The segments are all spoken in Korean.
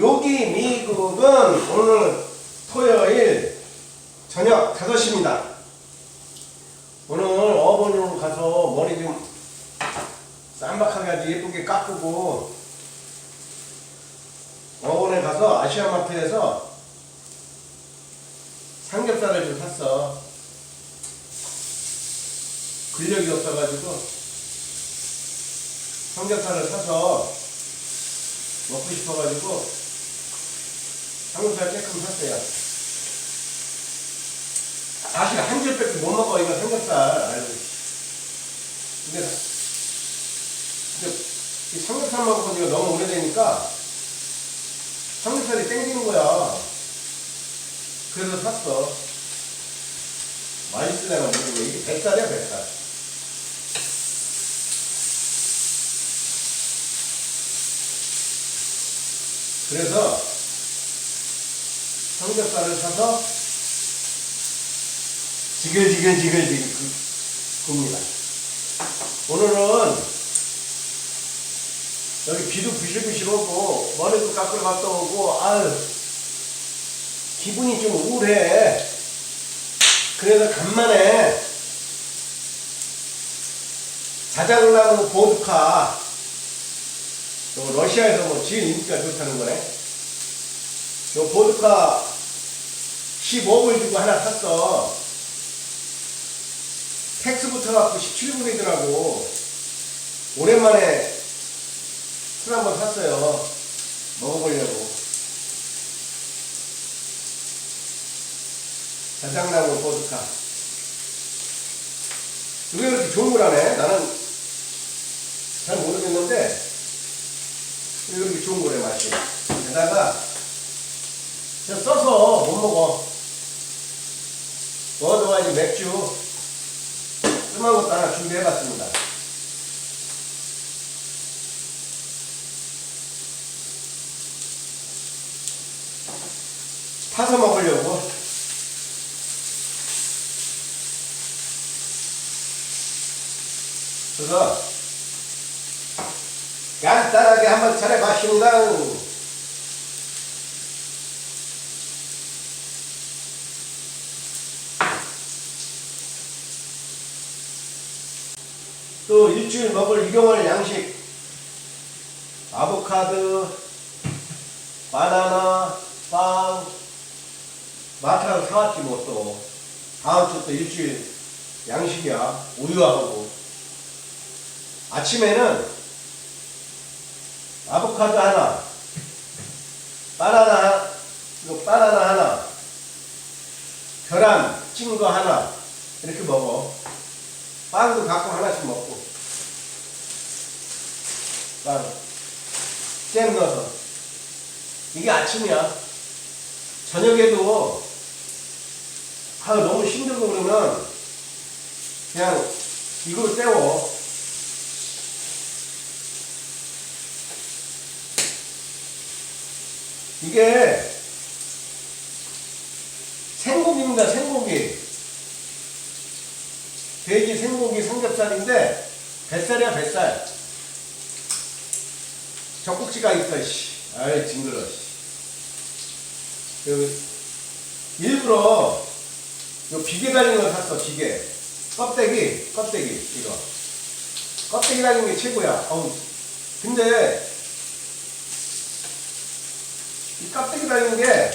여기 미국은 오늘 토요일 저녁 5시입니다. 오늘 어머니로 가서 머리 좀 쌈박하게 아주 예쁘게 깎고 어원에 가서 아시아마트에서 삼겹살을 좀 샀어. 근력이 없어가지고 삼겹살을 사서 먹고 싶어가지고 삼겹살 조금 샀어요. 사실 한 줄밖에 못 먹어 이거 삼겹살. 아이고. 근데, 근데 이 삼겹살 먹은 지가 너무 오래되니까 삼겹살이 땡기는 거야. 그래서 샀어. 맛있으려나 모르고 이게 뱃살이야 뱃살. 그래서 삼겹살을 사서 지글지글지글지글 굽- 굽니다. 오늘은 여기 비도 부실부실 오고 머리도 깎으러 갔다 오고 아유 기분이 좀 우울해. 그래서 간만에 자작나무 보드카 또 러시아에서 뭐 제일 인기가 좋다는 거네. 요 보드카 15불 주고 하나 샀어. 텍스 붙어갖고 17불이더라고. 오랜만에 술 한번 샀어요. 먹어보려고. 자작나무 보드카. 왜 그렇게 좋은 거라네? 나는 잘 모르겠는데, 왜 그렇게 좋은 거래, 맛이. 게다가, 저 써서 못 먹어. 맥주. 뜸한 것도 하나 준비해봤습니다. 타서 먹으려고. 그래서 간단하게 한번 차려봤습니다. 또 일주일 먹을 일용할 양식. 아보카도 바나나 빵 마트랑 사왔지 뭐 또. 다음 주 또 일주일 양식이야. 우유하고. 아침에는 아보카도 하나 바나나 하- 이거 바나나 하나 계란 찐 거 하나 이렇게 먹어. 빵도 갖고 하나씩 먹고. 빵, 잼 넣어서 이게 아침이야. 저녁에도 아 너무 힘들고 그러면 그냥 이걸로 때워. 이게 생고기입니다 생고기. 돼지 생고기 삼겹살인데 뱃살이야 뱃살 젖꼭지가 있어 씨. 아이 징그러 씨. 그, 일부러 요 비계 달린 걸 샀어 비계. 껍데기 껍데기 이거. 껍데기 달린 게 최고야. 어우. 근데 이 껍데기 달린 게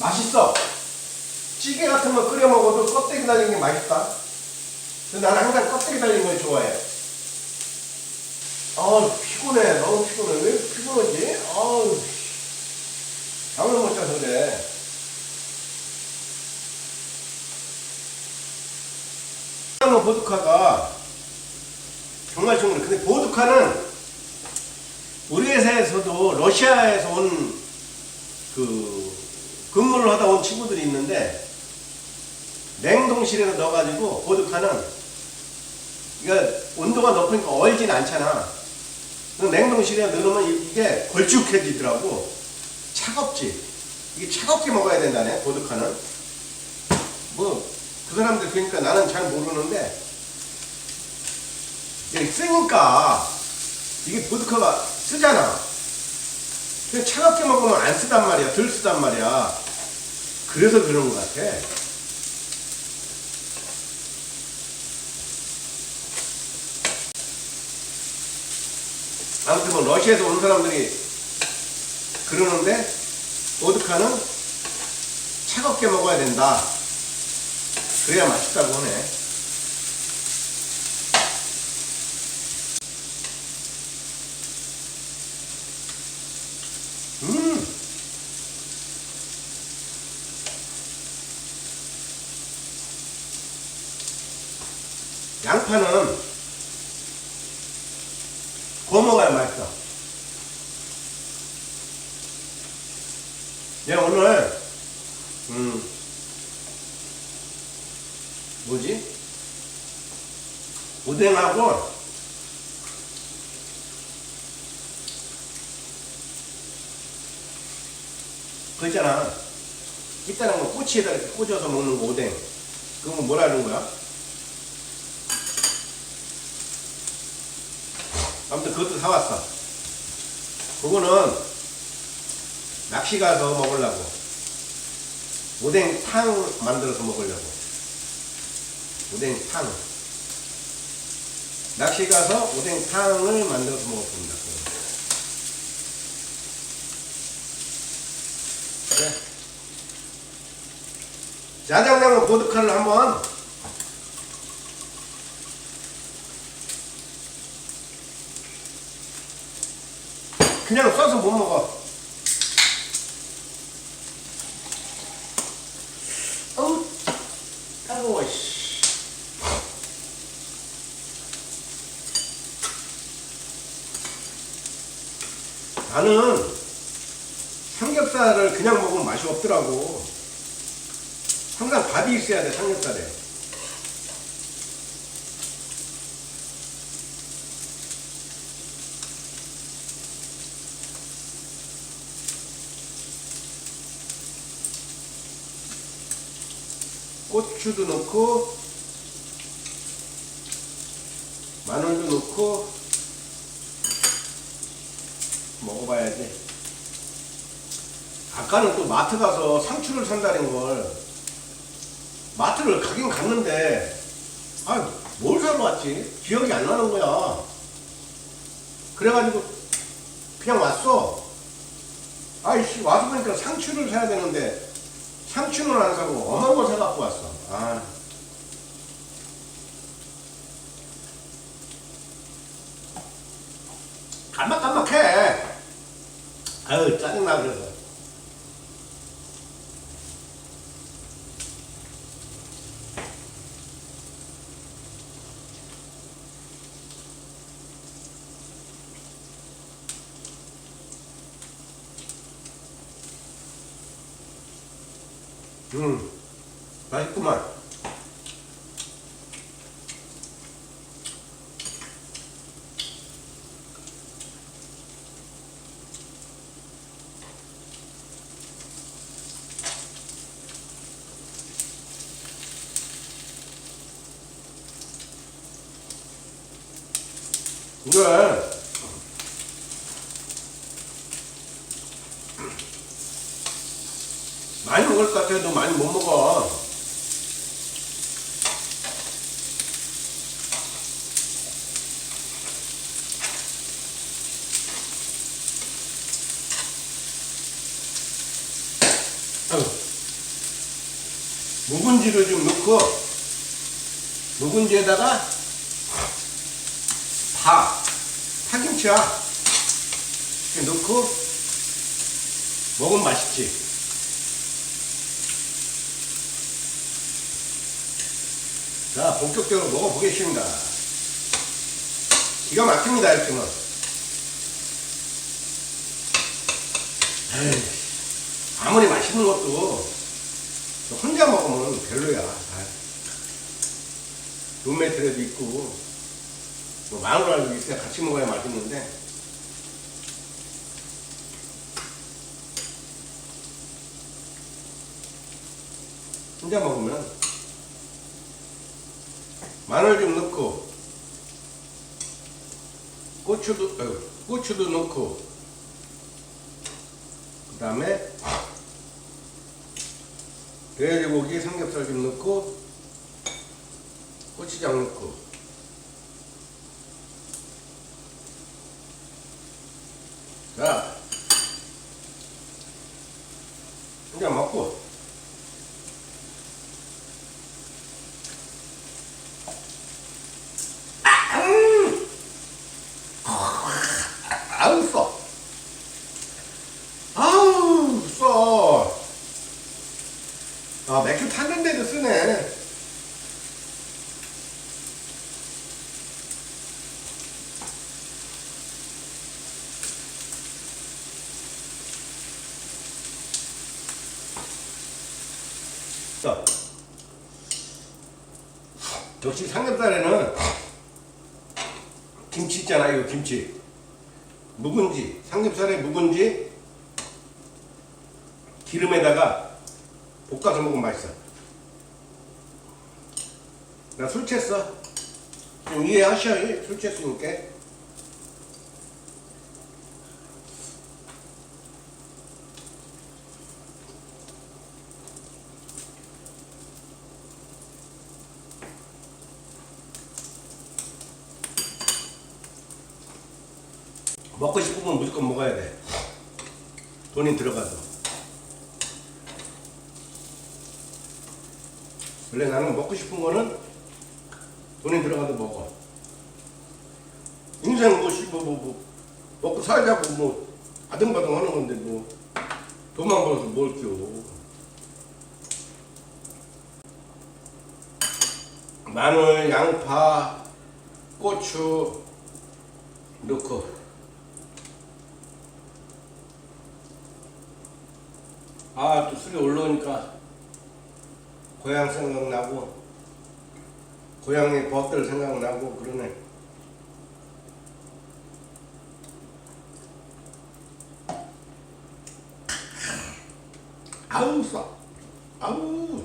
맛있어. 찌개 같은 거 끓여 먹어도 껍데기 달린 게 맛있다. 근데 나는 항상 껍데기 달린 걸 좋아해 아 피곤해. 너무 피곤해. 왜 피곤하지? 아우 잠을 못 자서 그래. 뭐 보드카가 정말 좋은 거예요 근데 보드카는 우리 회사에서도 러시아에서 온 그 근무를 하다 온 친구들이 있는데 냉동실에 넣어가지고 보드카는 이거 온도가 높으니까 얼진 않잖아. 그 냉동실에 넣으면 이게 걸쭉해지더라고. 차갑지. 이게 차갑게 먹어야 된다네 보드카는. 뭐 그 사람들 그러니까 나는 잘 모르는데 이게 쓰니까 이게 보드카가 쓰잖아. 그냥 차갑게 먹으면 안 쓰단 말이야. 덜 쓰단 말이야. 그래서 그런 것 같아. 아무튼 뭐 러시아에서 온 사람들이 그러는데 보드카는 차갑게 먹어야 된다. 그래야 맛있다고 하네. 음. 양파는 구워 먹어야 맛있어. 내가 오늘 음. 뭐지? 오뎅하고 그 있잖아. 이따는 거 꼬치에다 이렇게 꽂아서 먹는 거 오뎅. 그거 뭐라는 거야? 아무튼 그것도 사왔어. 그거는 낚시 가서 먹으려고. 오뎅탕 만들어서 먹으려고. 오뎅탕. 낚시 가서 오뎅탕을 만들어서 먹었습니다. 그래. 짜장면은 보드카를 한번. 그냥 써서 못 먹어 어우 따가워 씨 나는 삼겹살을 그냥 먹으면 맛이 없더라고. 항상 밥이 있어야 돼 삼겹살에. 고추도 넣고 마늘도 넣고 먹어봐야지 아까는 또 마트 가서 상추를 산다는 걸 마트를 가긴 갔는데 아 뭘 사러 왔지? 기억이 안 나는 거야. 그래가지고 그냥 왔어. 아이씨 와서 보니까 상추를 사야 되는데 상추는 안 사고 어마어마 거 사갖고 왔어. 아 깜빡깜빡해 아유 짜증나 그래서 음, 맛있구만. 이거 같아도 많이 못 먹어. 묵은지를 좀 넣고 묵은지에다가 파, 파김치야 이렇게 넣고 먹으면 맛있지. 자, 본격적으로 먹어보겠습니다. 기가 막힙니다, 이렇게는. 아무리 맛있는 것도 혼자 먹으면 별로야. 아이. 룸메이트라도 있고, 뭐 마누라도 있어야 같이 먹어야 맛있는데, 혼자 먹으면 마늘 좀 넣고 고추도 어, 고추도 넣고 그 다음에 돼지고기 삼겹살 좀 넣고 고추장 넣고 자 이제 먹고 아, 음! 아우 써 아우 써 아, 맥주 탔는데도 쓰네. 자, 역시 삼겹살에는 김치 있잖아요, 이거 김치. 묵은지, 삼겹살에 묵은지, 기름에다가 볶아서 먹으면 맛있어. 나 술 취했어. 좀 이해하셔, 술 취했으니까. 먹고 싶으면 무조건 먹어야 돼. 돈이 들어가서. 원래 나는 먹고 싶은 거는 돈이 들어가도 먹어. 인생 뭐, 씨, 뭐, 뭐, 뭐, 먹고 살자고 뭐, 아등바등 하는 건데 뭐, 돈만 벌어서 뭘 끼워. 마늘, 양파, 고추 넣고, 아, 또 술이 올라오니까 고향 생각나고 고향의 법들 생각나고 그러네. 아우 싸. 아우.